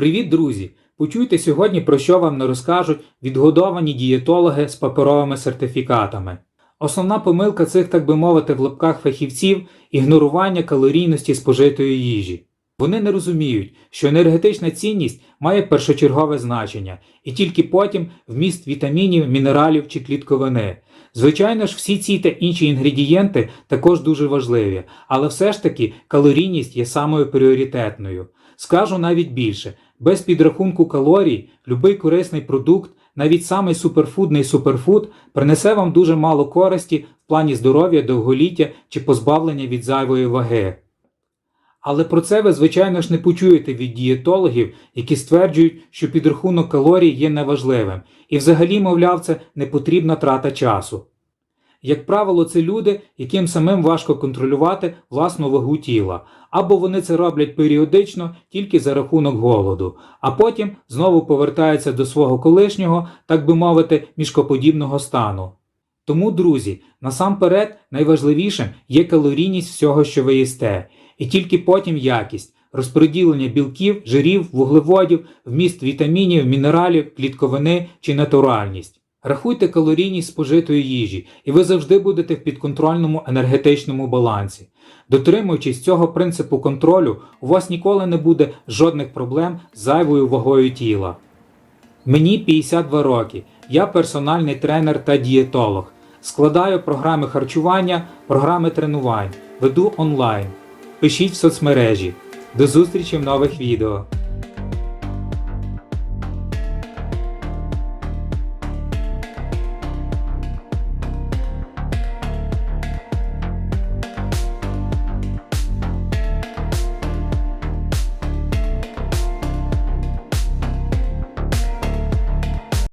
Привіт, друзі! Почуйте сьогодні, про що вам не розкажуть відгодовані дієтологи з паперовими сертифікатами. Основна помилка цих, так би мовити, в лапках фахівців ігнорування калорійності спожитої їжі. Вони не розуміють, що енергетична цінність має першочергове значення, і тільки потім вміст вітамінів, мінералів чи клітковини. Звичайно ж, всі ці та інші інгредієнти також дуже важливі, але все ж таки калорійність є самою пріоритетною. Скажу навіть більше, без підрахунку калорій, будь-який корисний продукт, навіть самий суперфудний суперфуд, принесе вам дуже мало користі в плані здоров'я, довголіття чи позбавлення від зайвої ваги. Але про це ви, звичайно ж, не почуєте від дієтологів, які стверджують, що підрахунок калорій є неважливим, і взагалі, мовляв, це не потрібна трата часу. Як правило, це люди, яким самим важко контролювати власну вагу тіла, або вони це роблять періодично тільки за рахунок голоду, а потім знову повертаються до свого колишнього, так би мовити, мішкоподібного стану. Тому, друзі, насамперед найважливішим є калорійність всього, що ви їсте, і тільки потім якість, розподілення білків, жирів, вуглеводів, вміст вітамінів, мінералів, клітковини чи натуральність. Рахуйте калорійність спожитої їжі, і ви завжди будете в підконтрольному енергетичному балансі. Дотримуючись цього принципу контролю, у вас ніколи не буде жодних проблем з зайвою вагою тіла. Мені 52 роки. Я персональний тренер та дієтолог. Складаю програми харчування, програми тренувань, веду онлайн. Пишіть в соцмережі. До зустрічі в нових відео.